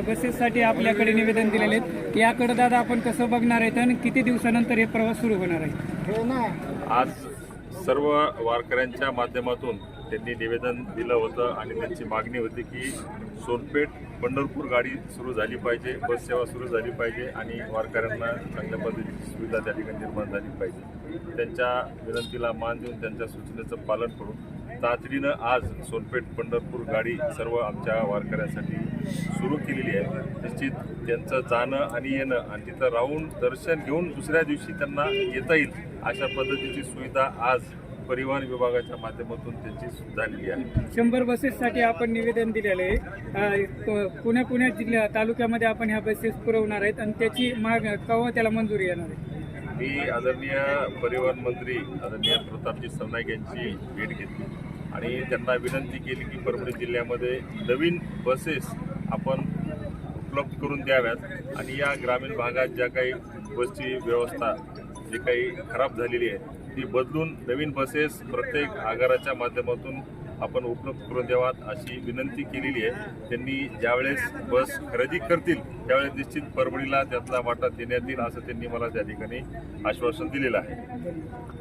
बसेससाठी आपल्याकडे निवेदन दिलेले आहेत. याकडे दादा आपण कसं बघणार आहेत आणि किती दिवसानंतर हे प्रवास सुरू होणार आहे? आज सर्व वारकऱ्यांच्या माध्यमातून त्यांनी निवेदन दिलं होतं आणि त्यांची मागणी होती की सोनपेठ पंढरपूर गाडी सुरू झाली पाहिजे बस सेवा सुरू झाली पाहिजे आणि वारकऱ्यांना चांगल्या पद्धतीची सुविधा त्या ठिकाणी निर्माण झाली पाहिजे. त्यांच्या विनंतीला मान देऊन त्यांच्या सूचनेचं पालन करून तातडीनं आज सोनपेठ पंढरपूर गाडी सर्व आमच्या वारकऱ्यांसाठी सुरू केलेली आहे. निश्चित त्यांचं जाणं आणि येणं आणि तिथं राहून दर्शन घेऊन दुसऱ्या दिवशी त्यांना येता येईल अशा पद्धतीची सुविधा आज परिवहन विभागाच्या माध्यमातून त्यांची झालेली आहे. शंभर बसेससाठी आपण निवेदन दिलेले आहे. अ, प- पुणे पुणे जिल्ह्या तालुक्यामध्ये आपण ह्या बसेस पुरवणार आहेत आणि त्याची माग केव्हा त्याला मंजुरी येणार आहे? मी आदरणीय परिवहन मंत्री आदरणीय प्रतापजी सरनाईक यांची भेट घेतली आणि त्यांना विनंती केली की परभणी जिल्ह्यामध्ये नवीन बसेस आपण उपलब्ध करून द्याव्यात. आणि या ग्रामीण भागात ज्या काही बसची व्यवस्था जी काही खराब झालेली आहे ती बदलून नवीन बसेस प्रत्येक आगाराच्या माध्यमातून आपण उपलब्ध करून द्यावात अशी विनंती केलेली आहे. त्यांनी ज्यावेळेस बस खरेदी करतील त्यावेळेस निश्चित परभणीला त्यातला वाटा देण्यात येईल असं त्यांनी मला त्या ठिकाणी आश्वासन दिलेलं आहे.